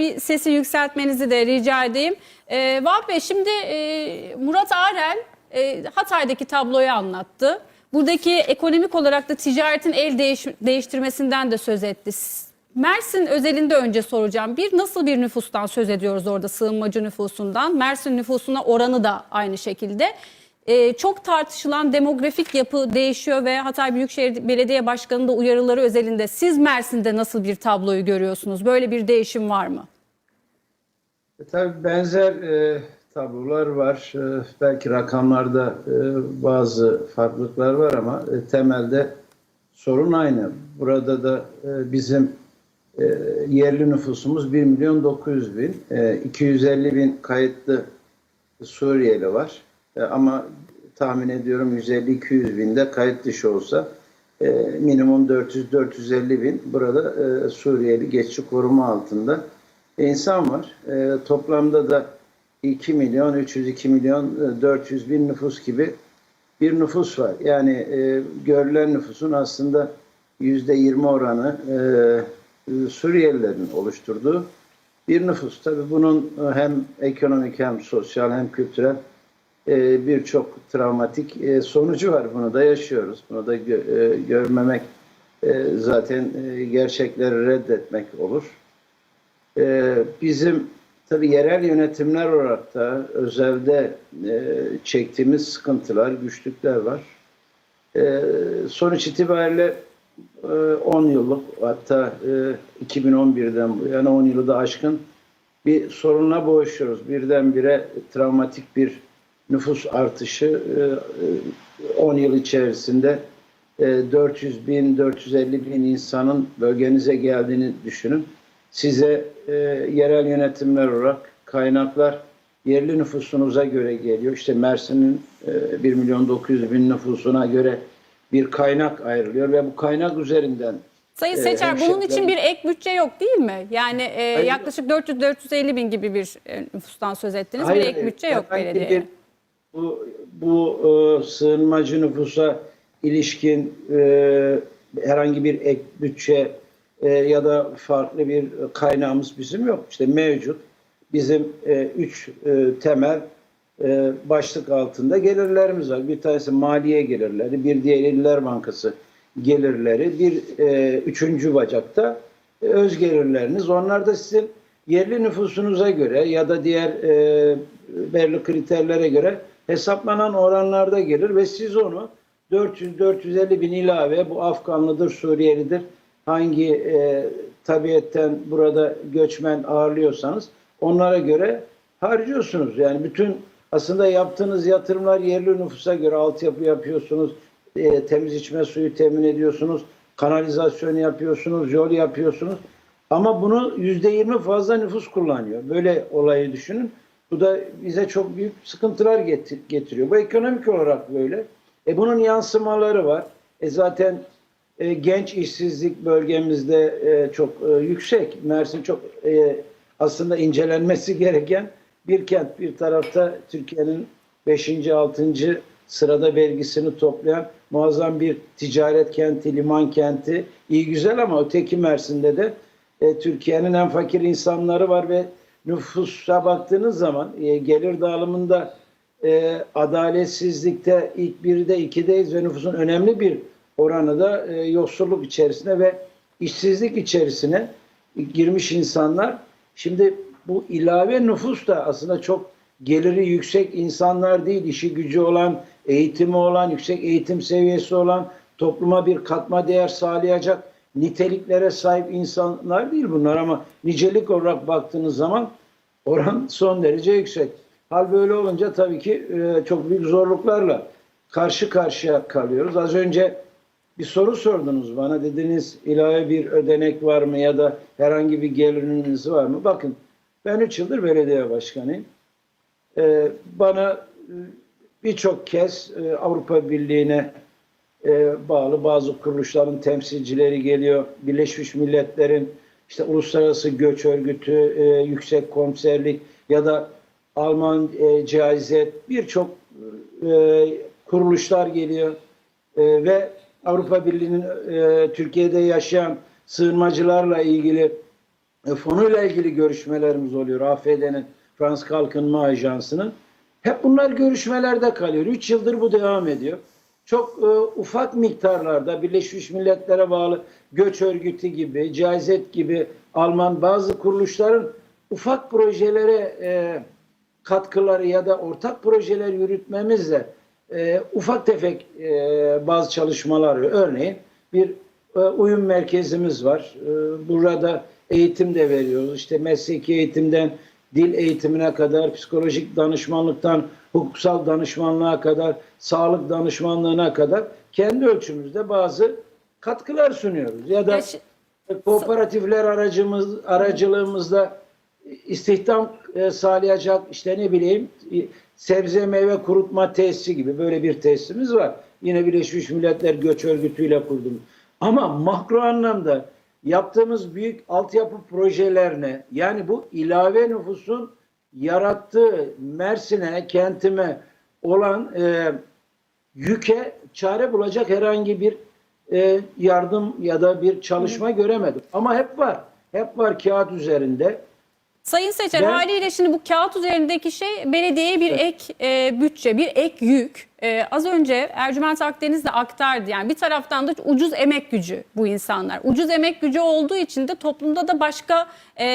bir sesi yükseltmenizi de rica edeyim. Ee, Vahap Bey şimdi e, Murat Arel e, Hatay'daki tabloyu anlattı. Buradaki ekonomik olarak da ticaretin el değiş- değiştirmesinden de söz etti. Mersin özelinde önce soracağım. Bir nasıl bir nüfustan söz ediyoruz orada sığınmacı nüfusundan? Mersin nüfusuna oranı da aynı şekilde. Ee, çok tartışılan demografik yapı değişiyor ve Hatay Büyükşehir Belediye Başkanı da uyarıları özelinde siz Mersin'de nasıl bir tabloyu görüyorsunuz? Böyle bir değişim var mı? E, Tabii benzer e, tablolar var. E, belki rakamlarda e, bazı farklılıklar var ama e, temelde sorun aynı. Burada da e, bizim e, yerli nüfusumuz 1 milyon 900 bin. E, 250 bin kayıtlı Suriyeli var. E, ama tahmin ediyorum 150-200 binde kayıt dışı olsa e, minimum 400-450 bin burada e, Suriyeli geçici koruma altında insan var. E, toplamda da 2 milyon 302 milyon e, 400 bin nüfus gibi bir nüfus var. Yani e, görülen nüfusun aslında yüzde 20 oranı e, e, Suriyelilerin oluşturduğu bir nüfus. Tabii bunun e, hem ekonomik hem sosyal hem kültürel e, birçok travmatik e, sonucu var. Bunu da yaşıyoruz. Bunu da gö- e, görmemek e, zaten e, gerçekleri reddetmek olur. E, bizim tabii yerel yönetimler olarak da özelde e, çektiğimiz sıkıntılar, güçlükler var. E, sonuç itibariyle e, 10 yıllık hatta e, 2011'den bu yana 10 yılı da aşkın bir sorunla boğuşuyoruz. Birdenbire travmatik bir nüfus artışı e, e, 10 yıl içerisinde e, 400 bin, 450 bin insanın bölgenize geldiğini düşünün. Size e, yerel yönetimler olarak kaynaklar yerli nüfusunuza göre geliyor. İşte Mersin'in e, 1 milyon 900 bin nüfusuna göre bir kaynak ayrılıyor ve bu kaynak üzerinden Sayın Ee, Seçer bunun için bir ek bütçe yok değil mi? Yani e, Hayır. yaklaşık 400-450 bin gibi bir e, nüfustan söz ettiniz. Hayır, bir ek bütçe yok belediyeye. bir- bu bu e, sığınmacı nüfusa ilişkin e, herhangi bir ek bütçe e, ya da farklı bir kaynağımız bizim yok. İşte mevcut bizim e, üç e, temel e, başlık altında gelirlerimiz var. Bir tanesi maliye gelirleri, bir diğer İller Bankası gelirleri, bir e, üçüncü bacakta e, öz gelirleriniz. Onlar da sizin yerli nüfusunuza göre ya da diğer e, belli kriterlere göre hesaplanan oranlarda gelir ve siz onu 400-450 bin ilave bu Afganlıdır, Suriyelidir hangi e, tabiyetten burada göçmen ağırlıyorsanız onlara göre harcıyorsunuz. Yani bütün aslında yaptığınız yatırımlar yerli nüfusa göre altyapı yapıyorsunuz, e, temiz içme suyu temin ediyorsunuz, kanalizasyon yapıyorsunuz, yol yapıyorsunuz. Ama bunu yüzde yirmi fazla nüfus kullanıyor. Böyle olayı düşünün. Bu da bize çok büyük sıkıntılar getir- getiriyor. Bu ekonomik olarak böyle. E bunun yansımaları var. E zaten e, genç işsizlik bölgemizde e, çok e, yüksek. Mersin çok aslında incelenmesi gereken bir kent. Bir tarafta Türkiye'nin 5. 6. sırada vergisini toplayan muazzam bir ticaret kenti, liman kenti. İyi güzel ama öteki Mersin'de de Türkiye'nin en fakir insanları var ve nüfusa baktığınız zaman gelir dağılımında adaletsizlikte ilk birde ikideyiz ve nüfusun önemli bir oranı da e, yoksulluk içerisinde ve işsizlik içerisine girmiş insanlar. Şimdi bu ilave nüfus da aslında çok geliri yüksek insanlar değil, işi gücü olan, eğitimi olan, yüksek eğitim seviyesi olan, topluma bir katma değer sağlayacak niteliklere sahip insanlar değil bunlar ama nicelik olarak baktığınız zaman oran son derece yüksek. Hal böyle olunca tabii ki e, çok büyük zorluklarla karşı karşıya kalıyoruz. Az önce bir soru sordunuz bana dediniz ilave bir ödenek var mı ya da herhangi bir geliriniz var mı? Bakın ben 3 yıldır belediye başkanıyım. Ee, bana e, birçok kez e, Avrupa Birliği'ne e, bağlı bazı kuruluşların temsilcileri geliyor. Birleşmiş Milletler'in işte Uluslararası Göç Örgütü, e, Yüksek Komiserlik ya da Alman e, Cihazet birçok e, kuruluşlar geliyor E, ve Avrupa Birliği'nin e, Türkiye'de yaşayan sığınmacılarla ilgili e, fonuyla ilgili görüşmelerimiz oluyor. AFD'nin Fransız Kalkınma Ajansı'nın. Hep bunlar görüşmelerde kalıyor. 3 yıldır bu devam ediyor. Çok e, ufak miktarlarda Birleşmiş Milletler'e bağlı göç örgütü gibi, Cazet gibi Alman bazı kuruluşların ufak projelere e, katkıları ya da ortak projeler yürütmemizle e, ufak tefek e, bazı çalışmalar örneğin bir e, uyum merkezimiz var. E, burada eğitim de veriyoruz. İşte mesleki eğitimden dil eğitimine kadar, psikolojik danışmanlıktan hukuksal danışmanlığa kadar, sağlık danışmanlığına kadar kendi ölçümüzde bazı katkılar sunuyoruz. Ya da kooperatifler aracımız aracılığımızda istihdam e, sağlayacak işte ne bileyim sebze meyve kurutma tesisi gibi böyle bir tesisimiz var. Yine Birleşmiş Milletler Göç Örgütü ile kurdum. Ama makro anlamda yaptığımız büyük altyapı projelerine yani bu ilave nüfusun yarattığı Mersin'e, kentime olan e, yüke çare bulacak herhangi bir e, yardım ya da bir çalışma göremedim. Ama hep var. Hep var kağıt üzerinde. Sayın Seçer Ben- haliyle şimdi bu kağıt üzerindeki şey belediyeye bir ek e, bütçe, bir ek yük. E, az önce Ercüment Akdeniz de aktardı. Yani bir taraftan da ucuz emek gücü bu insanlar. Ucuz emek gücü olduğu için de toplumda da başka e,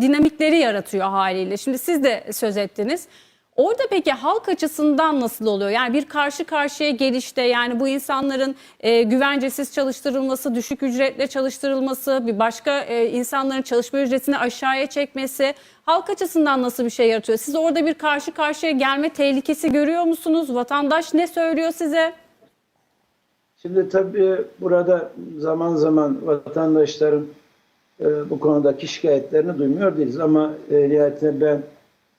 dinamikleri yaratıyor haliyle. Şimdi siz de söz ettiniz. Orada peki halk açısından nasıl oluyor? Yani bir karşı karşıya gelişte yani bu insanların e, güvencesiz çalıştırılması, düşük ücretle çalıştırılması, bir başka e, insanların çalışma ücretini aşağıya çekmesi halk açısından nasıl bir şey yaratıyor? Siz orada bir karşı karşıya gelme tehlikesi görüyor musunuz? Vatandaş ne söylüyor size? Şimdi tabii burada zaman zaman vatandaşların e, bu konudaki şikayetlerini duymuyor değiliz. Ama e, nihayetinde ben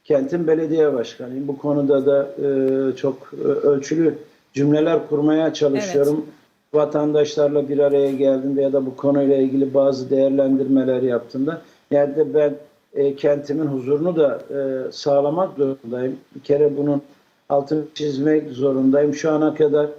kentin belediye başkanıyım. Bu konuda da e, çok e, ölçülü cümleler kurmaya çalışıyorum. Vatandaşlarla bir araya geldiğimde ya da bu konuyla ilgili bazı değerlendirmeler yaptığımda yani de ben e, kentimin huzurunu da e, sağlamak zorundayım. Bir kere bunun altını çizmek zorundayım. Şu ana kadar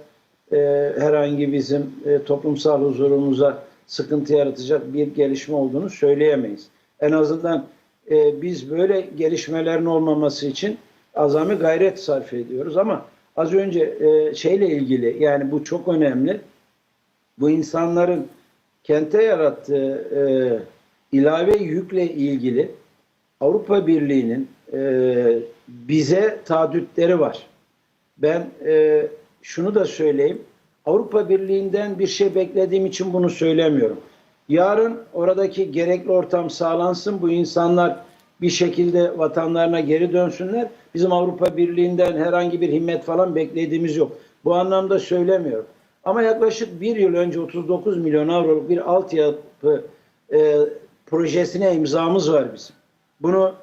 e, herhangi bizim e, toplumsal huzurumuza sıkıntı yaratacak bir gelişme olduğunu söyleyemeyiz. En azından e, biz böyle gelişmelerin olmaması için azami gayret sarf ediyoruz ama az önce e, şeyle ilgili yani bu çok önemli. Bu insanların kente yarattığı e, ilave yükle ilgili Avrupa Birliği'nin e, bize taahhütleri var. Ben e, şunu da söyleyeyim. Avrupa Birliği'nden bir şey beklediğim için bunu söylemiyorum. Yarın oradaki gerekli ortam sağlansın. Bu insanlar bir şekilde vatanlarına geri dönsünler. Bizim Avrupa Birliği'nden herhangi bir himmet falan beklediğimiz yok. Bu anlamda söylemiyorum. Ama yaklaşık bir yıl önce 39 milyon avroluk bir altyapı e, projesine imzamız var bizim. Bunu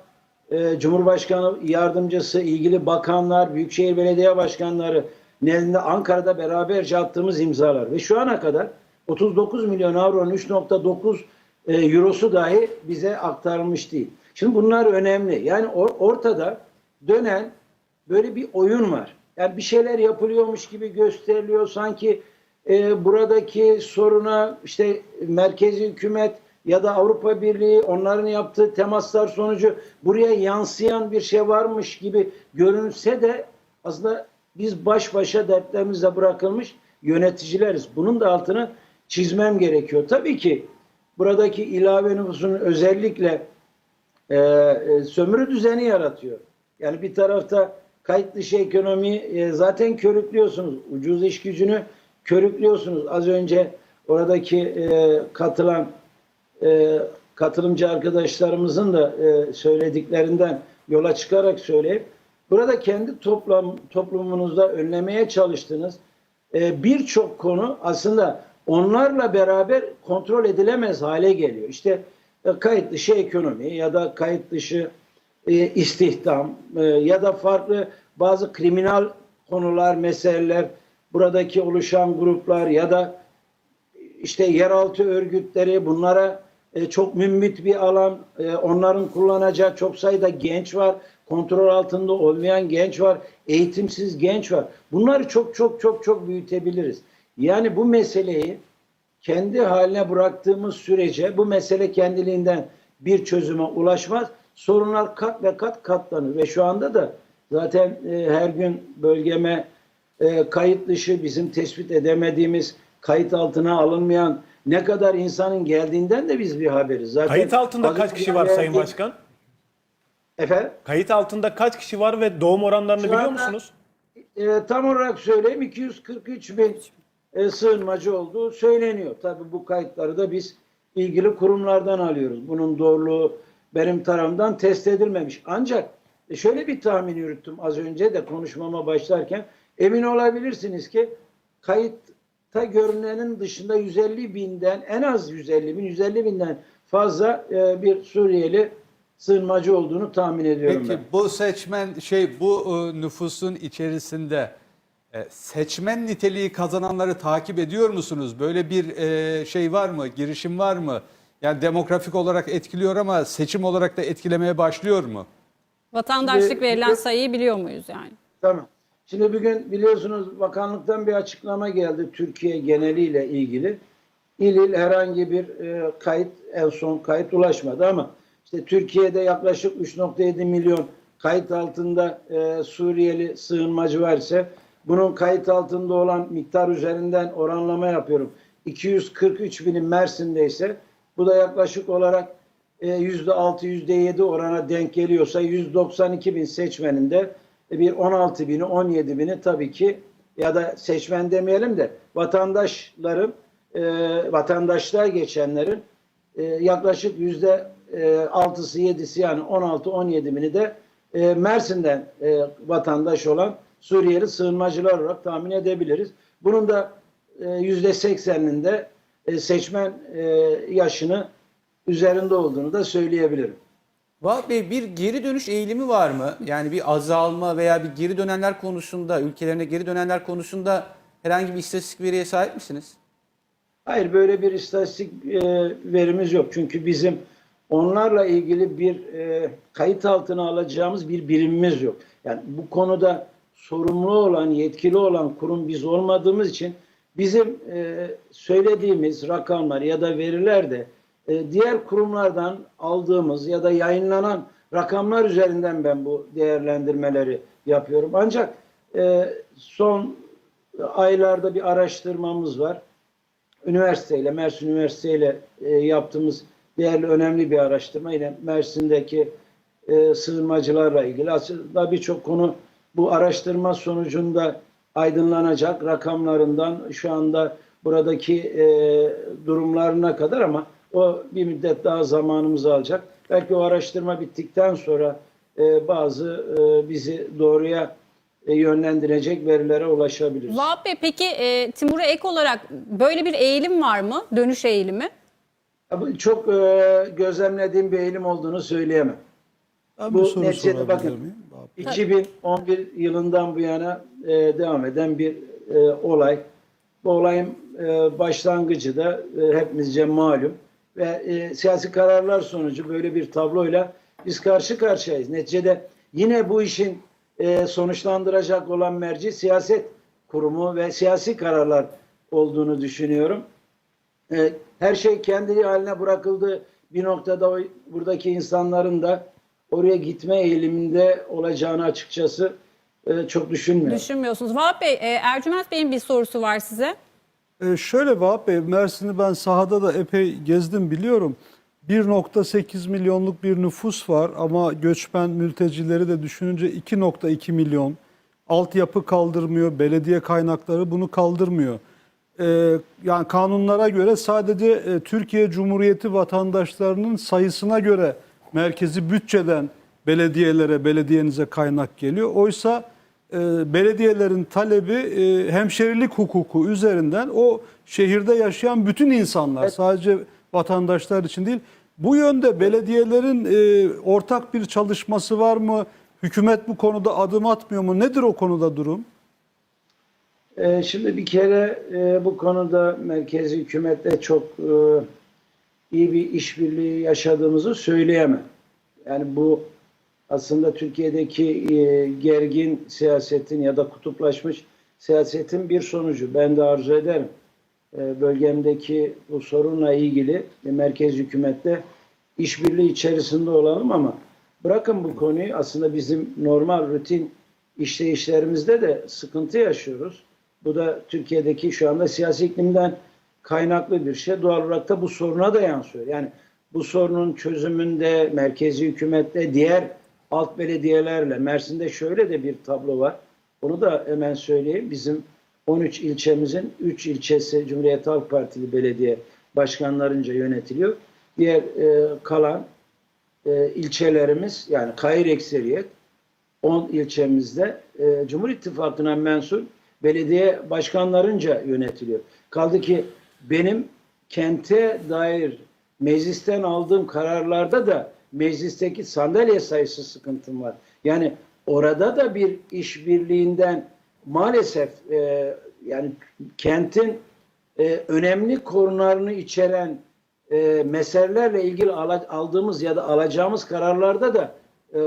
e, Cumhurbaşkanı yardımcısı, ilgili bakanlar, Büyükşehir Belediye Başkanları nezdinde Ankara'da beraberce attığımız imzalar. Ve şu ana kadar 39 milyon avronun 3.9 e, eurosu dahi bize aktarılmış değil. Şimdi bunlar önemli. Yani or- ortada dönen böyle bir oyun var. Yani bir şeyler yapılıyormuş gibi gösteriliyor. Sanki e, buradaki soruna işte merkezi hükümet ya da Avrupa Birliği onların yaptığı temaslar sonucu buraya yansıyan bir şey varmış gibi görünse de aslında biz baş başa dertlerimizle bırakılmış yöneticileriz. Bunun da altını çizmem gerekiyor. Tabii ki buradaki ilave nüfusun özellikle e, e, sömürü düzeni yaratıyor. Yani bir tarafta kayıt dışı ekonomi e, zaten körüklüyorsunuz. Ucuz iş gücünü körüklüyorsunuz. Az önce oradaki e, katılan e, katılımcı arkadaşlarımızın da e, söylediklerinden yola çıkarak söyleyeyim. Burada kendi toplam, toplumunuzda önlemeye çalıştığınız e, birçok konu aslında onlarla beraber kontrol edilemez hale geliyor. İşte e, kayıt dışı ekonomi ya da kayıt dışı e, istihdam e, ya da farklı bazı kriminal konular, meseleler, buradaki oluşan gruplar ya da işte yeraltı örgütleri bunlara çok mümbit bir alan. Onların kullanacağı çok sayıda genç var. Kontrol altında olmayan genç var. Eğitimsiz genç var. Bunları çok çok çok çok büyütebiliriz. Yani bu meseleyi kendi haline bıraktığımız sürece bu mesele kendiliğinden bir çözüme ulaşmaz. Sorunlar kat ve kat katlanır ve şu anda da zaten e, her gün bölgeme e, kayıt dışı bizim tespit edemediğimiz kayıt altına alınmayan ne kadar insanın geldiğinden de biz bir haberiz. Zaten Kayıt altında kaç kişi var Sayın Başkan? Efendim? Kayıt altında kaç kişi var ve doğum oranlarını Şu biliyor anda- musunuz? E, tam olarak söyleyeyim 243 bin e, sığınmacı olduğu söyleniyor. Tabii bu kayıtları da biz ilgili kurumlardan alıyoruz. Bunun doğruluğu benim tarafımdan test edilmemiş. Ancak e, şöyle bir tahmin yürüttüm az önce de konuşmama başlarken. Emin olabilirsiniz ki kayıtta görünenin dışında 150 binden en az 150 bin 150 binden fazla e, bir Suriyeli sığınmacı olduğunu tahmin ediyorum Peki ben. bu seçmen şey bu e, nüfusun içerisinde seçmen niteliği kazananları takip ediyor musunuz? Böyle bir e, şey var mı? Girişim var mı? Yani demografik olarak etkiliyor ama seçim olarak da etkilemeye başlıyor mu? Vatandaşlık Şimdi- verilen sayıyı biliyor muyuz yani? Tamam. Şimdi bugün biliyorsunuz bakanlıktan bir açıklama geldi Türkiye geneliyle ilgili. İl il herhangi bir e, kayıt en son kayıt ulaşmadı ama işte Türkiye'de yaklaşık 3.7 milyon kayıt altında e, Suriyeli sığınmacı var ise bunun kayıt altında olan miktar üzerinden oranlama yapıyorum. 243 binin Mersin'de ise bu da yaklaşık olarak e, %6 %7 orana denk geliyorsa 192 bin seçmeninde e, bir 16 bini 17 bini tabii ki ya da seçmen demeyelim de vatandaşların e, vatandaşlığa geçenlerin e, yaklaşık yüzde e, altısı yedisi yani 16-17 bini de e, Mersin'den e, vatandaş olan Suriyeli sığınmacılar olarak tahmin edebiliriz. Bunun da e, yüzde sekseninde e, seçmen e, yaşını üzerinde olduğunu da söyleyebilirim. Vahap Bey bir geri dönüş eğilimi var mı? Yani bir azalma veya bir geri dönenler konusunda, ülkelerine geri dönenler konusunda herhangi bir istatistik veriye sahip misiniz? Hayır böyle bir istatistik e, verimiz yok. Çünkü bizim onlarla ilgili bir e, kayıt altına alacağımız bir birimimiz yok. Yani bu konuda sorumlu olan, yetkili olan kurum biz olmadığımız için bizim e, söylediğimiz rakamlar ya da veriler de e, diğer kurumlardan aldığımız ya da yayınlanan rakamlar üzerinden ben bu değerlendirmeleri yapıyorum. Ancak e, son aylarda bir araştırmamız var üniversiteyle, Mersin Üniversite ile e, yaptığımız değerli önemli bir araştırma. Yine Mersin'deki e, sığınmacılarla ilgili. Aslında birçok konu bu araştırma sonucunda aydınlanacak rakamlarından şu anda buradaki e, durumlarına kadar ama o bir müddet daha zamanımızı alacak. Belki o araştırma bittikten sonra e, bazı e, bizi doğruya e, yönlendirecek verilere ulaşabiliriz. Vahap Bey peki e, Timur'a ek olarak böyle bir eğilim var mı? Dönüş eğilimi? Çok e, gözlemlediğim bir eğilim olduğunu söyleyemem. Ben Bu soru neticede bakın, miyim? Abi. 2011 yılından bu yana e, devam eden bir e, olay. Bu olayın e, başlangıcı da e, hepimizce malum ve e, siyasi kararlar sonucu böyle bir tabloyla biz karşı karşıyayız. Neticede yine bu işin e, sonuçlandıracak olan merci siyaset kurumu ve siyasi kararlar olduğunu düşünüyorum. E, her şey kendi haline bırakıldı. Bir noktada o, buradaki insanların da oraya gitme eğiliminde olacağını açıkçası e, çok düşünmüyorum. Düşünmüyorsunuz. Vahap Bey, e, Ercüment Bey'in bir sorusu var size. Ee, şöyle Vahap Bey, Mersin'i ben sahada da epey gezdim biliyorum. 1.8 milyonluk bir nüfus var ama göçmen mültecileri de düşününce 2.2 milyon. Altyapı kaldırmıyor, belediye kaynakları bunu kaldırmıyor. Ee, yani kanunlara göre sadece e, Türkiye Cumhuriyeti vatandaşlarının sayısına göre merkezi bütçeden belediyelere, belediyenize kaynak geliyor. Oysa e, belediyelerin talebi e, hemşerilik hukuku üzerinden o şehirde yaşayan bütün insanlar sadece vatandaşlar için değil. Bu yönde belediyelerin e, ortak bir çalışması var mı? Hükümet bu konuda adım atmıyor mu? Nedir o konuda durum? E, şimdi bir kere e, bu konuda merkezi hükümetle çok e, iyi bir işbirliği yaşadığımızı söyleyemem. Yani bu aslında Türkiye'deki e, gergin siyasetin ya da kutuplaşmış siyasetin bir sonucu. Ben de arzu ederim. e, bölgemdeki bu sorunla ilgili e, merkez hükümette işbirliği içerisinde olalım ama bırakın bu konuyu aslında bizim normal rutin işleyişlerimizde de sıkıntı yaşıyoruz. Bu da Türkiye'deki şu anda siyasi iklimden kaynaklı bir şey. Doğal olarak da bu soruna da yansıyor. Yani bu sorunun çözümünde merkezi hükümette diğer alt belediyelerle Mersin'de şöyle de bir tablo var. Onu da hemen söyleyeyim. Bizim 13 ilçemizin 3 ilçesi Cumhuriyet Halk Partili belediye başkanlarınca yönetiliyor. Diğer e, kalan e, ilçelerimiz yani kayır ekseriyet 10 ilçemizde e, Cumhur İttifakı'na mensup belediye başkanlarınca yönetiliyor. Kaldı ki benim kente dair meclisten aldığım kararlarda da meclisteki sandalye sayısı sıkıntım var. Yani orada da bir işbirliğinden maalesef e, yani kentin e, önemli konularını içeren e, meselelerle ilgili ala- aldığımız ya da alacağımız kararlarda da e,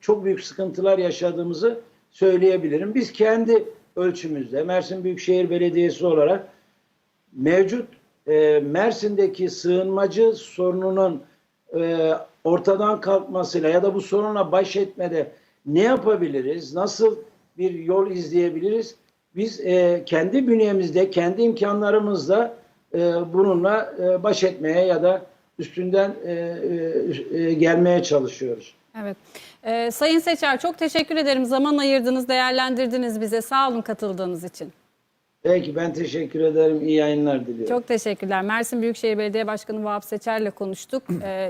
çok büyük sıkıntılar yaşadığımızı söyleyebilirim. Biz kendi ölçümüzde Mersin Büyükşehir Belediyesi olarak mevcut e, Mersin'deki sığınmacı sorununun e, ortadan kalkmasıyla ya da bu sorunla baş etmede ne yapabiliriz? Nasıl bir yol izleyebiliriz? Biz e, kendi bünyemizde, kendi imkanlarımızla e, bununla e, baş etmeye ya da üstünden e, e, e, gelmeye çalışıyoruz. Evet. Ee, Sayın Seçer çok teşekkür ederim. Zaman ayırdınız, değerlendirdiniz bize. Sağ olun katıldığınız için. Peki ben teşekkür ederim. İyi yayınlar diliyorum. Çok teşekkürler. Mersin Büyükşehir Belediye Başkanı Vahap Seçer'le konuştuk. Ee,